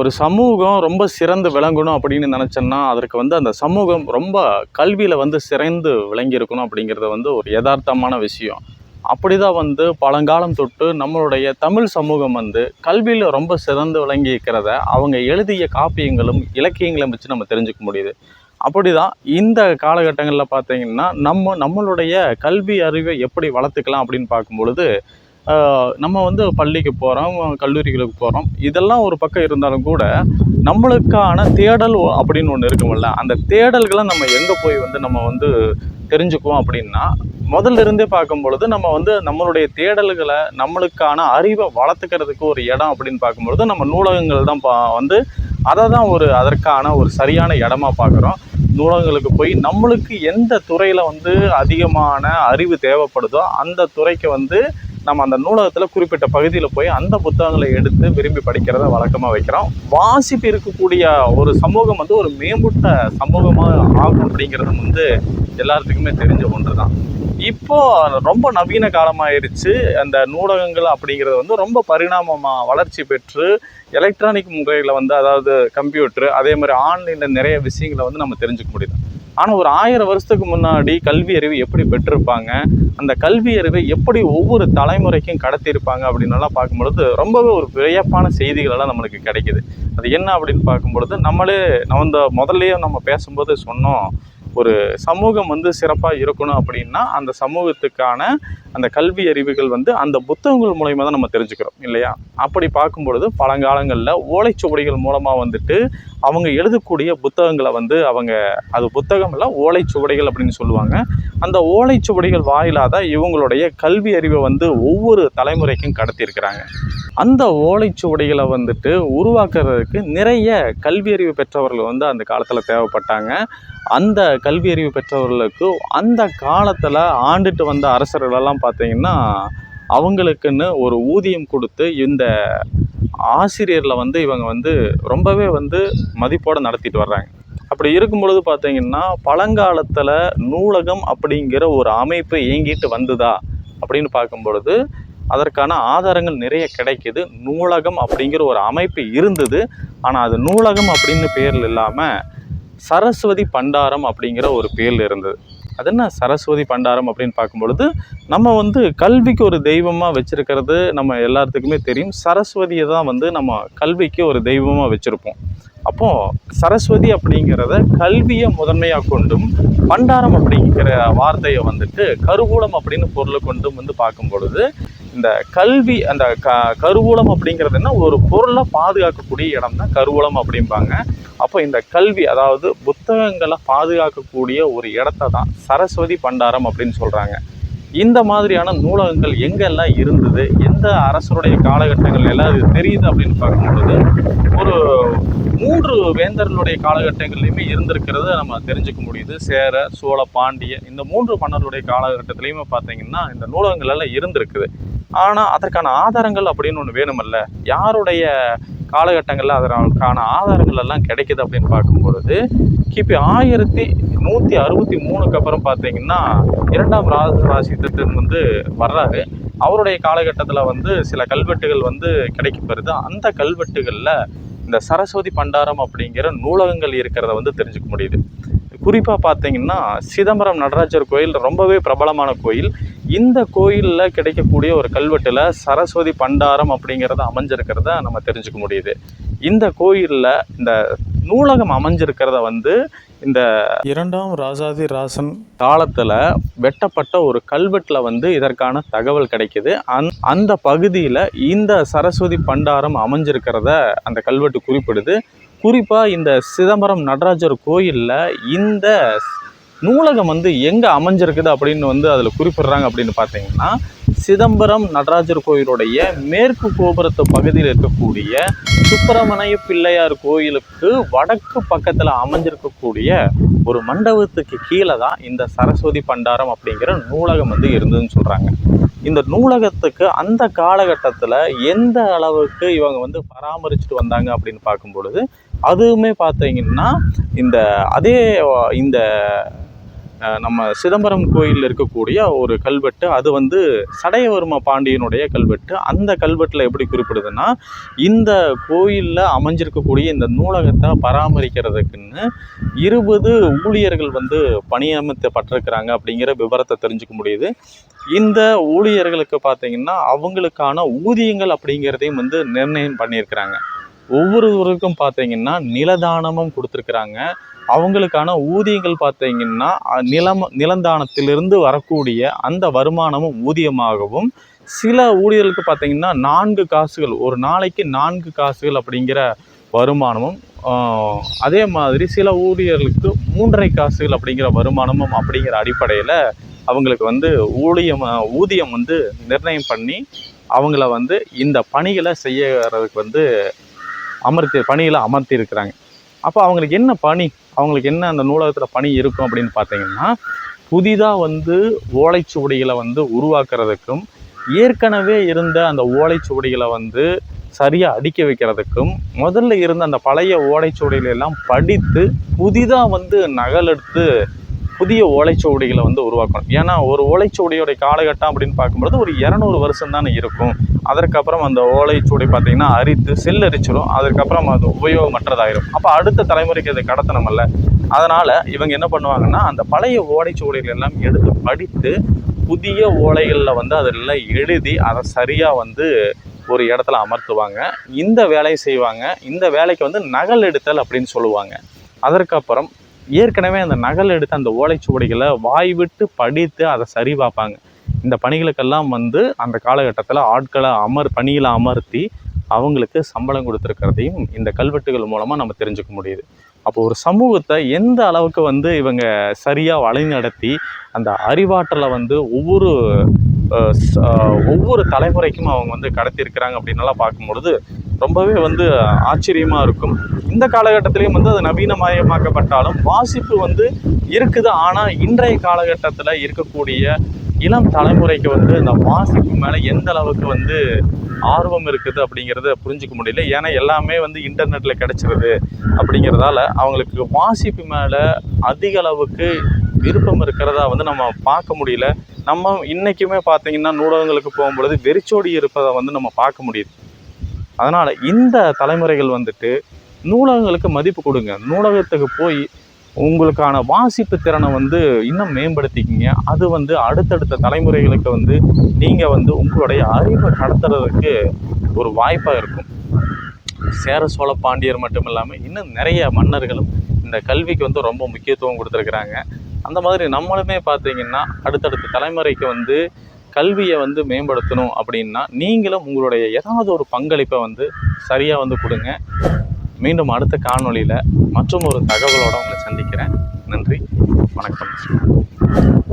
ஒரு சமூகம் ரொம்ப சிறந்து விளங்கணும் அப்படின்னு நினச்சோன்னா அதற்கு வந்து அந்த சமூகம் ரொம்ப கல்வியில் வந்து சிறந்து விளங்கியிருக்கணும் அப்படிங்கிறது வந்து ஒரு யதார்த்தமான விஷயம். அப்படி தான் வந்து பழங்காலம் தொட்டு நம்மளுடைய தமிழ் சமூகம் வந்து கல்வியில் ரொம்ப சிறந்து விளங்கி இருக்கிறத அவங்க எழுதிய காப்பியங்களும் இலக்கியங்களும் வச்சு நம்ம தெரிஞ்சுக்க முடியுது. அப்படி தான் இந்த காலகட்டங்களில் பார்த்தீங்கன்னா நம்ம நம்மளுடைய கல்வி அறிவை எப்படி வளர்த்துக்கலாம் அப்படின்னு பார்க்கும் பொழுது நம்ம வந்து பள்ளிக்கு போகிறோம் கல்லூரிகளுக்கு போகிறோம் இதெல்லாம் ஒரு பக்கம் இருந்தாலும் கூட நம்மளுக்கான தேடல் அப்படின்னு ஒன்று இருக்குமில்ல அந்த தேடல்களை நம்ம எங்கே போய் வந்து நம்ம வந்து தெரிஞ்சுக்குவோம் அப்படின்னா முதல்ல இருந்தே பார்க்கும் பொழுது நம்ம வந்து நம்மளுடைய தேடல்களை நம்மளுக்கான அறிவை வளர்த்துக்கிறதுக்கு ஒரு இடம் அப்படின்னு பார்க்கும்பொழுது நம்ம நூலகங்கள் தான் பா வந்து அதை தான் ஒரு அதற்கான ஒரு சரியான இடமா பார்க்குறோம். நூலகங்களுக்கு போய் நம்மளுக்கு எந்த துறையில் வந்து அதிகமான அறிவு தேவைப்படுதோ அந்த துறைக்கு வந்து நம்ம அந்த நூலகத்தில் குறிப்பிட்ட பகுதியில் போய் அந்த புத்தகங்களை எடுத்து விரும்பி படிக்கிறத வழக்கமாக வைக்கிறோம். வாசிப்பு இருக்கக்கூடிய ஒரு சமூகம் வந்து ஒரு மேம்பட்ட சமூகமாக ஆகும் அப்படிங்கிறது வந்து எல்லாத்துக்குமே தெரிஞ்ச ஒன்று தான் இப்போ ரொம்ப நவீன காலமாயிருச்சு. அந்த நூலகங்கள் அப்படிங்கிறது வந்து ரொம்ப பரிணாமமாக வளர்ச்சி பெற்று எலக்ட்ரானிக் முறையில் வந்து அதாவது கம்ப்யூட்டர் அதே மாதிரி ஆன்லைனில் நிறைய விஷயங்களை வந்து நம்ம தெரிஞ்சுக்க முடியுது. ஆனால் ஒரு ஆயிரம் வருஷத்துக்கு முன்னாடி கல்வி அறிவு எப்படி பெற்றிருப்பாங்க? அந்த கல்வி அறிவை எப்படி ஒவ்வொரு தலைமுறைக்கும் கடத்தியிருப்பாங்க அப்படின்னலாம் பார்க்கும்பொழுது ரொம்பவே ஒரு வியப்பான செய்திகளெல்லாம் நம்மளுக்கு கிடைக்குது. அது என்ன அப்படின்னு பார்க்கும்பொழுது நம்மளே நம்ம இந்த முதல்லையே நம்ம பேசும்போது சொன்னோம். ஒரு சமூகம் வந்து சிறப்பாக இருக்கணும் அப்படின்னா அந்த சமூகத்துக்கான அந்த கல்வி அறிவுகள் வந்து அந்த புத்தகங்கள் மூலயமா தான் நம்ம தெரிஞ்சுக்கிறோம் இல்லையா? அப்படி பார்க்கும் பொழுது பழங்காலங்களில் ஓலைச்சுவடிகள் மூலமாக வந்துட்டு அவங்க எழுதக்கூடிய புத்தகங்களை வந்து அவங்க அது புத்தகம் இல்லை ஓலைச்சுவடிகள் அப்படின்னு சொல்லுவாங்க. அந்த ஓலைச்சுவடிகள் வாயிலாக தான் இவங்களுடைய கல்வி அறிவை வந்து ஒவ்வொரு தலைமுறைக்கும் கடத்தியிருக்கிறாங்க. அந்த ஓலைச்சுவடிகளை வந்துட்டு உருவாக்குறதுக்கு நிறைய கல்வி அறிவு பெற்றவர்கள் வந்து அந்த காலத்தில் தேவைப்பட்டாங்க. அந்த கல்வி அறிவு பெற்றவர்களுக்கு அந்த காலத்தில் ஆண்டுட்டு வந்த அரசர்களெல்லாம் பார்த்தீங்கன்னா அவங்களுக்குன்னு ஒரு ஊதியம் கொடுத்து இந்த ஆசிரியரில் வந்து இவங்க வந்து ரொம்பவே வந்து மதிப்போடு நடத்திட்டு வர்றாங்க. அப்படி இருக்கும் பொழுது பார்த்தீங்கன்னா பழங்காலத்தில் நூலகம் அப்படிங்கிற ஒரு அமைப்பு இயங்கிட்டு வந்ததா அப்படின்னு பார்க்கும் பொழுது அதற்கான ஆதாரங்கள் நிறைய கிடைக்குது. நூலகம் அப்படிங்கிற ஒரு அமைப்பு இருந்தது. ஆனால் அது நூலகம் அப்படின்னு பேரில் இல்லாமல் சரஸ்வதி பண்டாரம் அப்படிங்கிற ஒரு பேரில் இருந்தது. அது என்ன? சரஸ்வதி பண்டாரம் அப்படின்னு பார்க்கும்பொழுது நம்ம வந்து கல்விக்கு ஒரு தெய்வமாக வச்சுருக்கிறது நம்ம எல்லாத்துக்குமே தெரியும். சரஸ்வதியை தான் வந்து நம்ம கல்விக்கு ஒரு தெய்வமாக வச்சுருப்போம். அப்போது சரஸ்வதி அப்படிங்கிறத கல்வியை முதன்மையாக கொண்டும் பண்டாரம் அப்படிங்கிற வார்த்தையை வந்துட்டு கருவூலம் அப்படின்னு பொருளை கொண்டும் வந்து பார்க்கும் பொழுது இந்த கல்வி அந்த க கருவூலம் அப்படிங்கிறது என்ன? ஒரு பொருளை பாதுகாக்கக்கூடிய இடம் தான் கருவூலம் அப்படிம்பாங்க. அப்போ இந்த கல்வி அதாவது புத்தகங்களை பாதுகாக்கக்கூடிய ஒரு இடத்த தான் சரஸ்வதி பண்டாரம் அப்படின்னு சொல்கிறாங்க இந்த மாதிரியான நூலகங்கள் எங்கெல்லாம் இருந்தது? எந்த அரசருடைய காலகட்டங்கள் எல்லாம் இது தெரியுது அப்படின்னு பார்க்கும்பொழுது ஒரு மூன்று வேந்தர்களுடைய காலகட்டங்கள்லையுமே இருந்திருக்கிறத நம்ம தெரிஞ்சுக்க முடியுது. சேர சோழ பாண்டிய இந்த மூன்று மன்னர்களுடைய காலகட்டத்திலையுமே பார்த்தீங்கன்னா இந்த நூலகங்கள் எல்லாம் இருந்திருக்குது. ஆனால் அதற்கான ஆதாரங்கள் அப்படின்னு ஒன்று வேணுமல்ல. யாருடைய காலகட்டங்களில் அதற்கான ஆதாரங்கள் எல்லாம் கிடைக்குது அப்படின்னு பார்க்கும்பொழுது கிபி ஆயிரத்தி நூற்றி அறுபத்தி மூணுக்கு அப்புறம் பார்த்தீங்கன்னா இரண்டாம் ராஜராஜித்தன் வந்து வர்றாரு. அவருடைய காலகட்டத்தில் வந்து சில கல்வெட்டுகள் வந்து கிடைக்கப்பெறுது அந்த கல்வெட்டுகளில் இந்த சரஸ்வதி பண்டாரம் அப்படிங்கிற நூலகங்கள் இருக்கிறத வந்து தெரிஞ்சுக்க முடியுது. குறிப்பாக பார்த்தீங்கன்னா சிதம்பரம் நடராஜர் கோயில் ரொம்பவே பிரபலமான கோயில். இந்த கோயிலில் கிடைக்கக்கூடிய ஒரு கல்வெட்டில் சரஸ்வதி பண்டாரம் அப்படிங்கிறத அமைஞ்சிருக்கிறத நம்ம தெரிஞ்சுக்க முடியுது. இந்த கோயிலில் இந்த நூலகம் அமைஞ்சிருக்கிறத வந்து இந்த இரண்டாம் ராஜாதி ராசன் காலத்தில் வெட்டப்பட்ட ஒரு கல்வெட்டில் வந்து இதற்கான தகவல் கிடைக்குது. அந் அந்த பகுதியில் இந்த சரஸ்வதி பண்டாரம் அமைஞ்சிருக்கிறத அந்த கல்வெட்டு குறிப்பிடுது. குறிப்பாக இந்த சிதம்பரம் நடராஜர் கோயிலில் இந்த நூலகம் வந்து எங்கே அமைஞ்சிருக்குது அப்படின்னு வந்து அதில் குறிப்பிடுறாங்க அப்படின்னு பார்த்தீங்கன்னா சிதம்பரம் நடராஜர் கோயிலுடைய மேற்கு கோபுரத்து பகுதியில் இருக்கக்கூடிய சுப்பிரமணிய பிள்ளையார் கோயிலுக்கு வடக்கு பக்கத்தில் அமைஞ்சிருக்கக்கூடிய ஒரு மண்டபத்துக்கு கீழே தான் இந்த சரஸ்வதி பண்டாரம் அப்படிங்கிற நூலகம் வந்து இருந்ததுன்னு சொல்கிறாங்க இந்த நூலகத்துக்கு அந்த காலகட்டத்தில் எந்த அளவுக்கு இவங்க வந்து பராமரிச்சுட்டு வந்தாங்க அப்படின்னு பார்க்கும் பொழுது அதுவுமே பார்த்தீங்கன்னா இந்த அதே இந்த நம்ம சிதம்பரம் கோயிலில் இருக்கக்கூடிய ஒரு கல்வெட்டு அது வந்து சடையவர்ம பாண்டியனுடைய கல்வெட்டு. அந்த கல்வெட்டில் எப்படி குறிப்பிடுதுன்னா இந்த கோயிலில் அமைஞ்சிருக்கக்கூடிய இந்த நூலகத்தை பராமரிக்கிறதுக்குன்னு இருபது ஊழியர்கள் வந்து பணியமர்த்தப்பட்டிருக்கிறாங்க அப்படிங்கிற விவரத்தை தெரிஞ்சுக்க முடியுது. இந்த ஊழியர்களுக்கு பார்த்தீங்கன்னா அவங்களுக்கான ஊதியங்கள் அப்படிங்கிறதையும் வந்து நிர்ணயம் பண்ணியிருக்கிறாங்க. ஒவ்வொருவருக்கும் பார்த்தீங்கன்னா நிலதானமும் கொடுத்துருக்குறாங்க. அவங்களுக்கான ஊதியங்கள் பார்த்தீங்கன்னா நிலம் நிலந்தானத்திலிருந்து வரக்கூடிய அந்த வருமானமும் ஊதியமாகவும் சில ஊழியர்களுக்கு பார்த்தீங்கன்னா நான்கு காசுகள் ஒரு நாளைக்கு நான்கு காசுகள் அப்படிங்கிற வருமானமும் அதே மாதிரி சில ஊழியர்களுக்கு மூன்றரை காசுகள் அப்படிங்கிற வருமானமும் அப்படிங்கிற அடிப்படையில் அவங்களுக்கு வந்து ஊழியம் ஊதியம் வந்து நிர்ணயம் பண்ணி அவங்கள வந்து இந்த பணிகளை செய்யறதுக்கு வந்து அமர்த்தி பணியில் அமர்த்தி இருக்கிறாங்க அப்போ அவங்களுக்கு என்ன பணி? அவங்களுக்கு என்ன அந்த நூலகத்தில் பணி இருக்கும் அப்படின்னு பார்த்தீங்கன்னா புதிதாக வந்து ஓலைச்சுவடிகளை வந்து உருவாக்குறதுக்கும் ஏற்கனவே இருந்த அந்த ஓலைச்சுவடிகளை வந்து சரியாக அடுக்கி வைக்கிறதுக்கும் முதல்ல இருந்த அந்த பழைய ஓலைச்சுவடிகளெல்லாம் படித்து புதிதாக வந்து நகலெடுத்து புதிய ஓலைச்சுவடிகளை வந்து உருவாக்கணும். ஏன்னா ஒரு ஓலைச்சுவடியோடைய காலகட்டம் அப்படின்னு பார்க்கும்பொழுது ஒரு இரநூறு வருஷம் தானே இருக்கும். அதற்கப்புறம் அந்த ஓலைச்சுவடி பார்த்தீங்கன்னா அரித்து செல்லரிச்சிடும் அதுக்கப்புறம் அது உபயோகமற்றதாயிரும். அப்போ அடுத்த தலைமுறைக்கு அதை கடத்தணுமல்ல அதனால் இவங்க என்ன பண்ணுவாங்கன்னா அந்த பழைய ஓலைச்சுவடிகள் எல்லாம் எடுத்து படித்து புதிய ஓலைகளில் வந்து அதெல்லாம் எழுதி அதை சரியாக வந்து ஒரு இடத்துல அமர்த்துவாங்க. இந்த வேலையை செய்வாங்க. இந்த வேலைக்கு வந்து நகல் எடுத்தல் அப்படின்னு சொல்லுவாங்க. அதற்கப்புறம் ஏற்கனவே அந்த நகல் எடுத்த அந்த ஓலைச்சுவடிகளை வாய் விட்டு படித்து அதை சரி பார்ப்பாங்க. இந்த பணிகளுக்கெல்லாம் வந்து அந்த காலகட்டத்தில் ஆட்களை அமர் பணியில் அமர்த்தி அவங்களுக்கு சம்பளம் கொடுத்துருக்கிறதையும் இந்த கல்வெட்டுகள் மூலமாக நம்ம தெரிஞ்சுக்க முடியுது. அப்போ ஒரு சமூகத்தை எந்த அளவுக்கு வந்து இவங்க சரியாக வழிநடத்தி அந்த அறிவாற்றலை வந்து ஒவ்வொரு ஒவ்வொரு தலைமுறைக்கும் அவங்க வந்து கடத்தியிருக்கிறாங்க அப்படின்னலாம் பார்க்கும்பொழுது ரொம்பவே வந்து ஆச்சரியமாக இருக்கும். இந்த காலகட்டத்திலையும் வந்து அது நவீனமயமாக்கப்பட்டாலும் வாசிப்பு வந்து இருக்குது. ஆனால் இன்றைய காலகட்டத்தில் இருக்கக்கூடிய இளம் தலைமுறைக்கு வந்து இந்த வாசிப்பு மேலே எந்த அளவுக்கு வந்து ஆர்வம் இருக்குது அப்படிங்கிறத புரிஞ்சுக்க முடியல. ஏன்னா எல்லாமே வந்து இன்டர்நெட்டில் கிடச்சிருது அப்படிங்கிறதால அவங்களுக்கு வாசிப்பு மேலே அதிக அளவுக்கு விருப்பம் இருக்கிறதா வந்து நம்ம பார்க்க முடியல. நம்ம இன்றைக்குமே பார்த்தீங்கன்னா நூலகங்களுக்கு போகும்பொழுது வெறிச்சோடி இருப்பதை வந்து நம்ம பார்க்க முடியுது. அதனால் இந்த தலைமுறைகள் வந்துட்டு நூலகங்களுக்கு மதிப்பு கொடுங்க. நூலகத்துக்கு போய் உங்களுக்கான வாசிப்பு திறனை வந்து இன்னும் மேம்படுத்திக்கிங்க. அது வந்து அடுத்தடுத்த தலைமுறைகளுக்கு வந்து நீங்கள் வந்து உங்களுடைய அறிவை கடத்துறதுக்கு ஒரு வாய்ப்பாக இருக்கும். சேர சோழ பாண்டியர் மட்டும் இல்லாமல் இன்னும் நிறைய மன்னர்களும் இந்த கல்விக்கு வந்து ரொம்ப முக்கியத்துவம் கொடுத்துருக்குறாங்க. அந்த மாதிரி நம்மளுமே பார்த்தீங்கன்னா அடுத்தடுத்த தலைமுறைக்கு வந்து கல்வியை வந்து மேம்படுத்தணும் அப்படின்னா நீங்களும் உங்களுடைய ஏதாவது ஒரு பங்களிப்பை வந்து சரியாக வந்து கொடுங்க. மீண்டும் அடுத்த காணொளியில் மற்றும் ஒரு தகவலோடு உங்களை சந்திக்கிறேன். நன்றி. வணக்கம்.